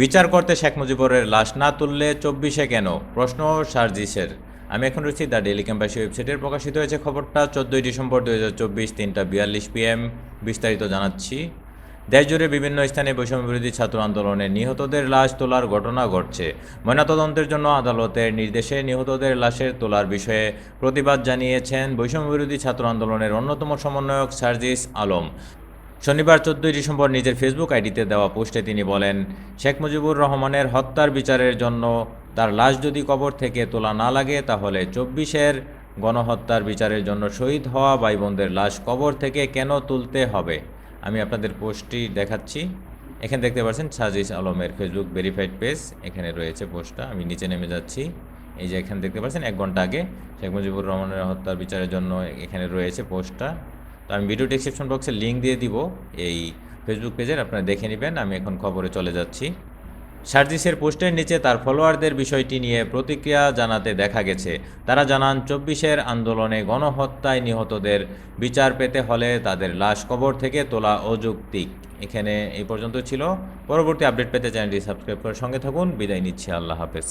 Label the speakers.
Speaker 1: বিচার করতে শেখ মুজিবুরের লাশ না তুললে চব্বিশে কেন? প্রশ্ন সার্জিসের। আমি এখন রয়েছি দ্য ডেলি ক্যাম্পাসি ওয়েবসাইটের প্রকাশিত হয়েছে খবরটা চোদ্দোই ডিসেম্বর দু হাজার চব্বিশ তিনটা বিয়াল্লিশ পিএম। বিস্তারিত জানাচ্ছি। দেশজুড়ে বিভিন্ন স্থানে বৈষম্যবিরোধী ছাত্র আন্দোলনে নিহতদের লাশ তোলার ঘটনা ঘটছে। ময়নাতদন্তের জন্য আদালতের নির্দেশে নিহতদের লাশের তোলার বিষয়ে প্রতিবাদ জানিয়েছেন বৈষম্যবিরোধী ছাত্র আন্দোলনের অন্যতম সমন্বয়ক সার্জিস আলম। শনিবার চোদ্দই ডিসেম্বর নিজের ফেসবুক আইডিতে দেওয়া পোস্টে তিনি বলেন, শেখ মুজিবুর রহমানের হত্যার বিচারের জন্য তার লাশ যদি কবর থেকে তোলা না লাগে, তাহলে চব্বিশের গণহত্যার বিচারের জন্য শহীদ হওয়া ভাই বোনদের লাশ কবর থেকে কেন তুলতে হবে? আমি আপনাদের পোস্টটি দেখাচ্ছি। এখানে দেখতে পাচ্ছেন সাজিস আলমের ফেসবুক ভেরিফাইড পেজ, এখানে রয়েছে পোস্টটা। আমি নিচে নেমে যাচ্ছি। এই যে এখানে দেখতে পাচ্ছেন, এক ঘণ্টা আগে শেখ মুজিবুর রহমানের হত্যার বিচারের জন্য এখানে রয়েছে পোস্টটা। তো আমি ভিডিও ডিসক্রিপশন বক্সে লিঙ্ক দিয়ে দিব। এই ফেসবুক পেজের আপনারা দেখে নেবেন, আমি এখন খবরে চলে যাচ্ছি। সার্জিসের পোস্টের নিচে তার ফলোয়ারদের বিষয়টি নিয়ে প্রতিক্রিয়া জানাতে দেখা গেছে। তারা জানান, চব্বিশের আন্দোলনে গণহত্যায় নিহতদের বিচার পেতে হলে তাদের লাশ কবর থেকে তোলা অযৌক্তিক। এখানে এই পর্যন্ত ছিল। পরবর্তী আপডেট পেতে চ্যানেলটি সাবস্ক্রাইব করে সঙ্গে থাকুন। বিদায় নিচ্ছি। আল্লাহ হাফেজ।